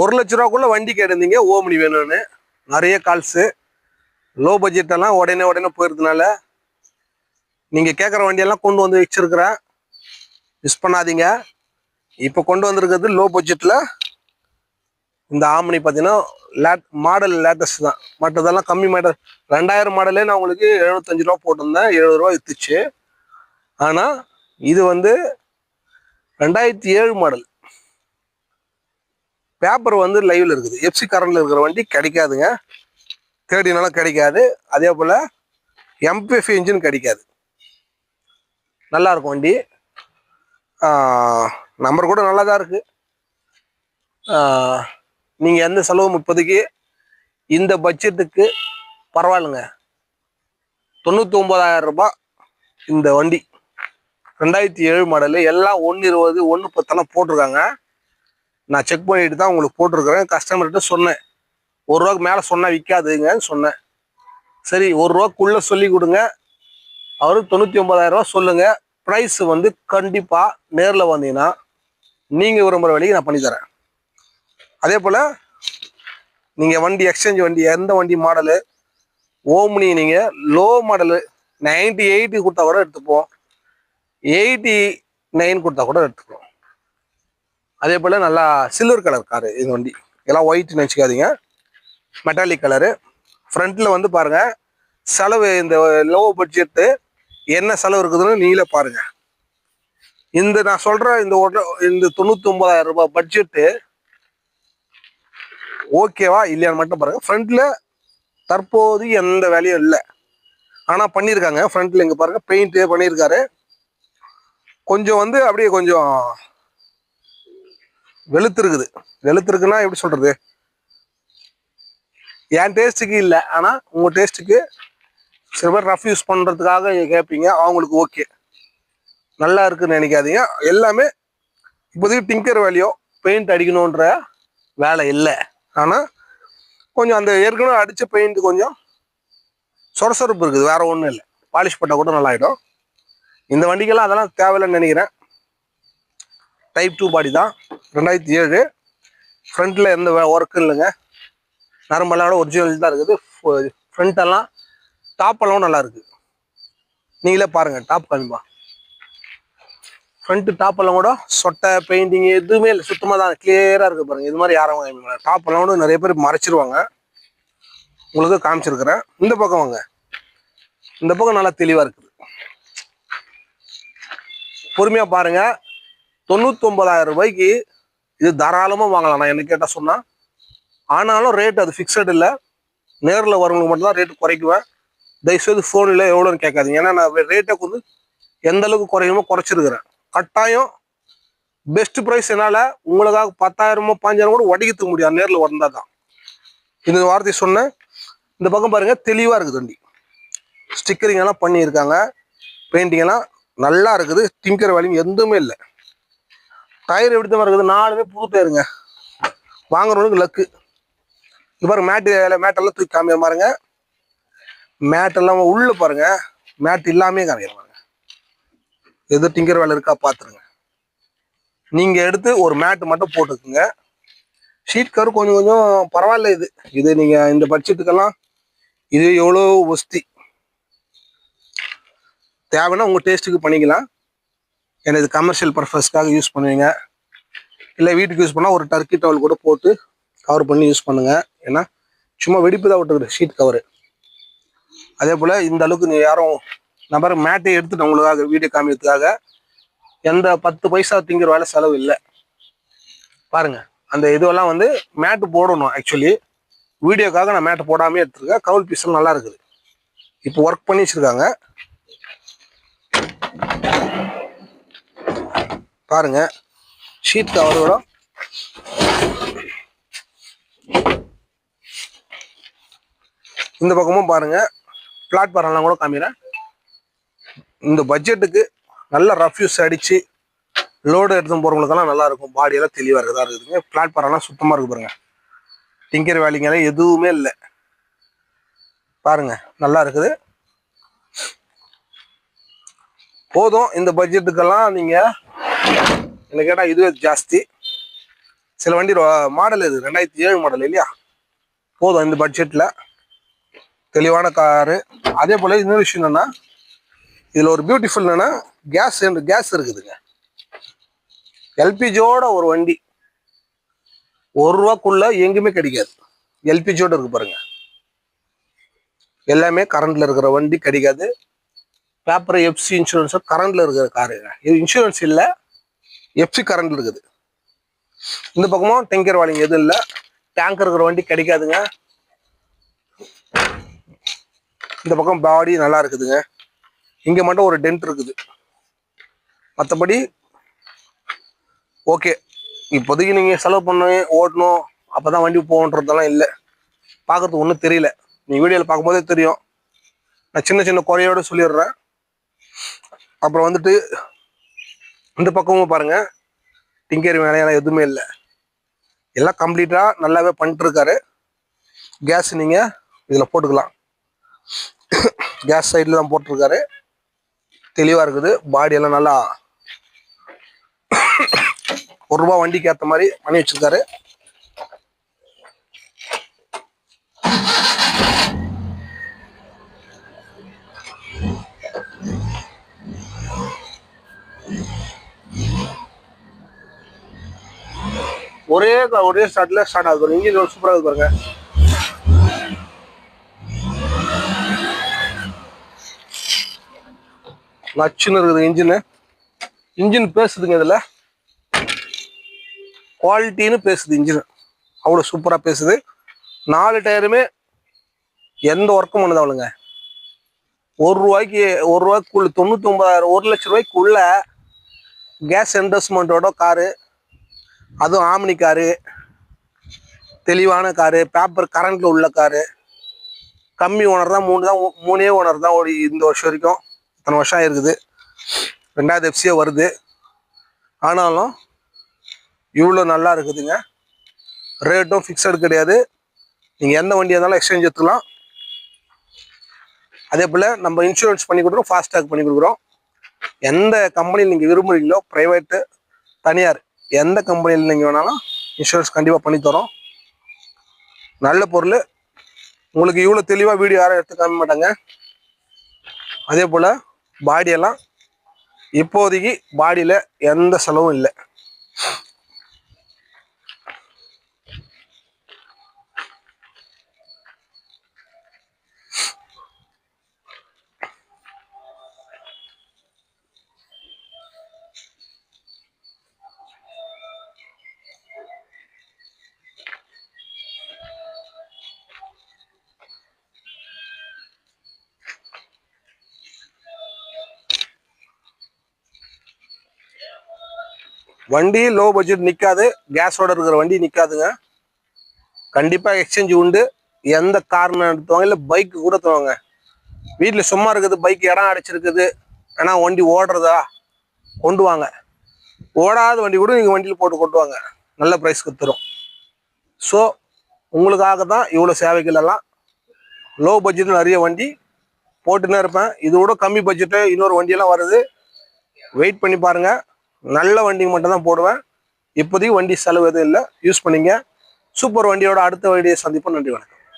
ஒரு லட்ச ரூபாக்குள்ள வண்டி கேட்டிருந்தீங்க ஓமினி வேணும்னு. நிறைய கால்ஸு லோ பட்ஜெட்டெல்லாம் உடனே உடனே போயிருந்தனால நீங்கள் கேட்குற வண்டியெல்லாம் கொண்டு வந்து வச்சிருக்கிறேன் மிஸ் பண்ணாதீங்க. இப்போ கொண்டு வந்திருக்கிறது லோ பட்ஜெட்டில் இந்த ஆம்னி பார்த்தீங்கன்னா லேட் மாடல் லேட்டஸ்ட் தான். மற்றதெல்லாம் கம்மி மாடல் ரெண்டாயிரம் மாடலே நான் உங்களுக்கு எழுபத்தஞ்சு ரூபா போட்டிருந்தேன் எழுபது ரூபா வித்துச்சு. ஆனால் இது வந்து ரெண்டாயிரத்தி ஏழு மாடல் பேப்பர் வந்து லைவில் இருக்குது. எஃப்சி கரண்டில் இருக்கிற வண்டி கிடைக்காதுங்க. தேடினாலும் கிடைக்காது. அதே போல் எம்பிஎஃப் இன்ஜின் கிடைக்காது. நல்லாயிருக்கும் வண்டி. நம்பர் கூட நல்லா தான் இருக்குது நீங்கள் எந்த செலவும் இப்போதைக்கு இந்த பட்ஜெட்டுக்கு பரவாயில்லைங்க. தொண்ணூற்றி ஒம்பதாயிரம் ரூபாய் இந்த வண்டி. ரெண்டாயிரத்தி ஏழு மாடலு எல்லாம் ஒன்று இருபது ஒன்று பத்தெல்லாம் போட்டிருக்காங்க. நான் செக் பண்ணிட்டு தான் உங்களுக்கு போட்டிருக்கிறேன். கஸ்டமர்கிட்ட சொன்னேன். ஒரு ரூபாய்க்கு மேலே சொன்னால் விற்காதுங்கன்னு சொன்னேன். சரி ஒரு ரூபாக்குள்ளே சொல்லி கொடுங்க. அவரு தொண்ணூற்றி ஒன்பதாயிரம் ரூபா சொல்லுங்கள் ப்ரைஸ் வந்து கண்டிப்பாக நேரில் வந்தீங்கன்னா நீங்கள் விரும்புகிற வழிக்கு நான் பண்ணித்தரேன் அதே போல் நீங்கள் வண்டி எக்ஸ்சேஞ்ச் வண்டி எந்த வண்டி மாடலு ஓம்னி நீங்கள் லோ மாடலு நைன்ட்டி எயிட்டி கொடுத்தா கூட எடுத்துப்போம். எயிட்டி நைன் கொடுத்தா கூட எடுத்துப்போம். அதே போல் நல்லா சில்வர் கலர் காரு இந்த வண்டி. எல்லாம் ஒயிட் நினச்சிக்காதீங்க மெட்டாலிக் கலரு ஃப்ரண்ட்டில் வந்து பாருங்கள் செலவு இந்த லோ பட்ஜெட்டு என்ன செலவு இருக்குதுன்னு நீங்களே பாருங்கள் இந்த நான் சொல்கிறேன் இந்த ஒட- இந்த தொண்ணூற்றி ஒன்பதாயிரம் ரூபாய் பட்ஜெட்டு ஓகேவா இல்லையான்னு மட்டும் பாருங்கள் ஃப்ரண்ட்டில் தற்போது எந்த வேலையும் இல்லை. ஆனால் பண்ணியிருக்காங்க ஃப்ரண்ட்டில் இங்கே பாருங்கள் பெயிண்ட்டு பண்ணியிருக்காரு கொஞ்சம் வந்து அப்படியே கொஞ்சம் வெளுத்திருக்குது. வெளுத்திருக்குன்னா எப்படி சொல்றது? என் டேஸ்ட்டுக்கு இல்லை. ஆனால் உங்க டேஸ்ட்டுக்கு சில பேர் ரஃப் யூஸ் பண்றதுக்காக கேட்பீங்க அவங்களுக்கு ஓகே நல்லா இருக்குன்னு நினைக்காதீங்க. எல்லாமே இப்போதைக்கு டிங்கர் வேலையோ பெயிண்ட் அடிக்கணுன்ற வேலை இல்லை. ஆனால் கொஞ்சம் அந்த ஏற்கனவே அடித்த பெயிண்ட் கொஞ்சம் சொரசொரப்பு இருக்குது. வேற ஒன்றும் இல்லை. பாலிஷ் பண்ணால் கூட நல்லாயிடும். இந்த வண்டிக்கெல்லாம் அதெல்லாம் தேவையில்லைன்னு நினைக்கிறேன். டைப் டூ பாடி தான். ரெண்டாயிரத்தி ஏழு. ஃப்ரண்ட்டில் எந்த ஒர்க்கும் இல்லைங்க. நார்மலான ஒரிஜினல் தான் இருக்குது. ஃப்ரண்ட்டெல்லாம் டாப்பெல்லாம் டாப் நல்லா இருக்குது நீங்களே பாருங்க டாப் காமிப்பா. ஃப்ரண்ட்டு டாப்பெல்லாம் கூட சொட்டை பெயிண்டிங் எதுவுமே இல்லை. சுத்தமாக தான் கிளியராக இருக்குது பாருங்கள் இது மாதிரி யாரும் வாங்க டாப்பெல்லாம் கூட நிறைய பேர் மறைச்சிருவாங்க. உங்களுக்கு காமிச்சிருக்கிறேன். இந்த பக்கம் வாங்க. இந்த பக்கம் நல்லா தெளிவாக இருக்குது. பொறுமையாக பாருங்க. தொண்ணூத்தொன்பதாயிரம் ரூபாய்க்கு இது தாராளமாக வாங்கலாம். நான் என்ன கேட்டால் சொன்னால் ஆனாலும் ரேட் அது ஃபிக்ஸட் இல்லை. நேரில் வரவங்களுக்கு மட்டும் தான் ரேட் குறைக்குவேன். தயவுசெய்து ஃபோனில் எவ்வளோன்னு கேட்காதீங்க. ஏன்னா நான் ரேட்டை வந்து எந்த அளவுக்கு குறையுமோ குறைச்சிருக்கிறேன். கட்டாயம் பெஸ்ட் ப்ரைஸ் என்னால் உங்களுக்காக பத்தாயிரமோ பாஞ்சாயிரம் கூட உடைக்க முடியாது. நேரில் வந்தால் தான். இந்த வார்த்தை சொன்னேன். இந்த பக்கம் பாருங்கள் தெளிவாக இருக்குது வண்டி. ஸ்டிக்கரிங் எல்லாம் பண்ணியிருக்காங்க. பெயிண்டிங் எல்லாம் நல்லா இருக்குது. திங்கிற வேலையும் எதுவுமே இல்லை. டயர் எப்படி தான் இருக்குது. நாலுமே புது டயருங்க வாங்குறவனுக்கு லக்கு இது பாருங்க மேட்டு மேட்டெல்லாம் தூக்கி காமிக்கிற பாருங்க. மேட்டெல்லாம் உள்ள பாருங்க. மேட் இல்லாமே காமிக்கிற பாருங்க. எது டிங்கர் வேலை இருக்கா பார்த்துருங்க. நீங்க எடுத்து ஒரு மேட்டு மட்டும் போட்டுக்குங்க. ஷீட் கவர் கொஞ்சம் கொஞ்சம் பரவாயில்ல இது. இது நீங்க இந்த பட்ஜெட்டுக்கெல்லாம் இது எவ்வளோ ஒஸ்தி. தேவைன்னா உங்க டேஸ்ட்டுக்கு பண்ணிக்கலாம். ஏன்னா இது கமர்ஷியல் பர்பஸ்க்காக யூஸ் பண்ணுவீங்க. இல்லை வீட்டுக்கு யூஸ் பண்ணால் ஒரு டர்க்கி டவல் கூட போட்டு கவர் பண்ணி யூஸ் பண்ணுங்கள் ஏன்னா சும்மா வெடிப்பு தான் விட்டுக்குது ஷீட் கவரு அதே போல் இந்த அளவுக்கு நீ யாரும் நபர் மேட்டை எடுத்துட்டு உங்களுக்காக வீடியோ காமிக்கிறதுக்காக எந்த பத்து பைசா திங்கிற வேலை செலவு இல்லை. பாருங்கள் அந்த இதுவெல்லாம் வந்து மேட்டு போடணும் ஆக்சுவலி வீடியோக்காக நான் மேட்டு போடாமே எடுத்துருக்கேன். கவுல் பீஸ்லாம் நல்லா இருக்குது. இப்போ ஒர்க் பண்ணி வச்சுருக்காங்க. பாருங்க. ஷீட் கவரோட இந்த பக்கமும் பாருங்க. பிளாட்ஃபார்ம்லாம் கூட காமிக்கிறேன். இந்த பட்ஜெட்டுக்கு நல்ல ரஃப்யூஸ் அடித்து அடிச்சு லோடு எடுத்து போறவங்களுக்கெல்லாம் நல்லா இருக்கும் பாடி எல்லாம் தெளிவா இருக்குதா இருக்குதுங்க. பிளாட்ஃபார்ம்லாம் சுத்தமா இருக்கு பாருங்க. டிங்கர் வேலைங்கெல்லாம் எதுவுமே இல்லை. பாருங்க நல்லா இருக்குது. போதும். இந்த பட்ஜெட்டுக்கெல்லாம் நீங்க என்ன கேட்டால் இதுவே ஜாஸ்தி. சில வண்டி மாடல் இது ரெண்டாயிரத்தி ஏழு மாடல் இல்லையா? போதும் இந்த பட்ஜெட்டில் தெளிவான காரு. அதே போல் இன்னொரு விஷயம் என்னென்னா இதில் ஒரு பியூட்டிஃபுல் என்னென்னா கேஸ் கேஸ் இருக்குதுங்க. எல்பிஜியோட ஒரு வண்டி. ஒரு ரூபாக்குள்ள எங்கேயுமே கிடைக்காது. எல்பிஜியோட இருக்கு பாருங்க. எல்லாமே கரண்ட்ல இருக்கிற வண்டி கிடைக்காது. பேப்பர் எஃப்சி இன்சூரன்ஸும் கரண்ட்ல இருக்கிற காருங்க. இது இன்சூரன்ஸ் இல்லை. எஃப்சி கரண்ட் இருக்குது. இந்த பக்கமும் டெங்கர் வாலிங் எதுவும் இல்லை. டேங்கர் இருக்கிற வண்டி கிடைக்காதுங்க. இந்த பக்கம் பாடி நல்லா இருக்குதுங்க. இங்கே மட்டும் ஒரு டென்ட் இருக்குது. மற்றபடி ஓகே இப்போதைக்கு நீங்கள் செலவு பண்ண ஓட்டணும். அப்பதான் வண்டி போகன்றதெல்லாம் இல்லை. பார்க்கறதுக்கு ஒன்றும் தெரியல. நீ வீடியோவில் பார்க்கும்போதே தெரியும். நான் சின்ன சின்ன குறையோட சொல்லிடுறேன். அப்புறம் வந்துட்டு இந்த பக்கமும் பாருங்க. டிங்கர் வேலையெல்லாம் எதுவுமே இல்லை. எல்லாம் கம்ப்ளீட்டாக நல்லாவே பண்ணிட்டுருக்காரு. கேஸ் நீங்கள் இதில் போட்டுக்கலாம். கேஸ் சைடில் தான் போட்டிருக்காரு. தெளிவாக இருக்குது. பாடி எல்லாம் நல்லா ஒரு ரூபா வண்டிக்கு ஏற்ற மாதிரி பண்ணி வச்சிருக்காரு. ஒரே ஒரே ஸ்டார்ட்ல ஸ்டார்ட் ஆகுது இன்ஜின் சூப்பராக இருக்கு பாருங்க. நச்சுன்னு இருக்குது இன்ஜின் இன்ஜின் பேசுதுங்க இதில். குவாலிட்டின்னு பேசுது இன்ஜின் அவ்வளோ சூப்பராக பேசுது. நாலு டயருமே எந்த ஒர்க்கும் பண்ணுது அவளுங்க. ஒரு ரூபாய்க்கு ஒரு ரூபாய்க்குள்ள தொண்ணூற்றி ஒன்பதாயிரம் ஒரு லட்ச ரூபாய்க்குள்ள கேஸ் இன்வெஸ்ட்மெண்ட்டோட காரு அதுவும் ஆம்னி காரு தெளிவான காரு பேப்பர் கரண்ட்ல உள்ள காரு கம்மி ஓனர் தான் மூணு தான் ஓ- மூணே ஓனர் தான் ஓடி இந்த வருஷம் வரைக்கும். இத்தனை வருஷம் ஆயிருக்குது. ரெண்டாவது எஃப்சியே வருது. ஆனாலும் இவ்வளோ நல்லா இருக்குதுங்க. ரேட்டும் ஃபிக்ஸடு கிடையாது. நீங்கள் எந்த வண்டியாக இருந்தாலும் எக்ஸ்சேஞ்ச் எடுத்துக்கலாம். அதே போல் நம்ம இன்சூரன்ஸ் பண்ணி கொடுக்குறோம் ஃபாஸ்டாக் பண்ணி கொடுக்குறோம். எந்த கம்பெனியில் நீங்கள் விரும்புகிறீங்களோ ப்ரைவேட்டு தனியார் எந்த கம்பெனியில் நீங்கள் வேணாலும் இன்சூரன்ஸ் கண்டிப்பாக பண்ணி தரோம். நல்ல பொருள். உங்களுக்கு இவ்வளோ தெளிவாக வீடியோ யாரும் எடுத்து காமிக்க மாட்டாங்க. அதே போல் பாடியெல்லாம் இப்போதைக்கு பாடியில் எந்த செலவும் இல்லை. வண்டி லோ பட்ஜெட் நிற்காது கேஸோட இருக்கிற வண்டி நிற்காதுங்க கண்டிப்பாக எக்ஸ்சேஞ்ச் உண்டு. எந்த கார்னு எடுத்துவாங்க இல்லை பைக்கு கூட தருவாங்க வீட்டில் சும்மா இருக்குது பைக் இடம் அடைச்சிருக்குது. ஏன்னா வண்டி ஓடுறதா? கொண்டு வாங்க. ஓடாத வண்டி கூட நீங்கள் வண்டியில் போட்டு கொண்டு வாங்க. நல்ல ப்ரைஸ்க்கு தரும் ஸோ உங்களுக்காக தான் இவ்வளோ சேவைகள் எல்லாம். லோ பட்ஜெட்டில் நிறைய வண்டி போட்டுன்னே இருப்பேன். இது கூட கம்மி பட்ஜெட்டு இன்னொரு வண்டியெல்லாம் வருது. வெயிட் பண்ணி பாருங்கள் நல்ல வண்டிக்கு மட்டும்தான் போடுவேன். இப்போதைக்கு வண்டி செலவு எதுவும் இல்லை. யூஸ் பண்ணிங்க. சூப்பர் வண்டியோட அடுத்த வண்டியை சந்திப்போம். நன்றி வணக்கம்.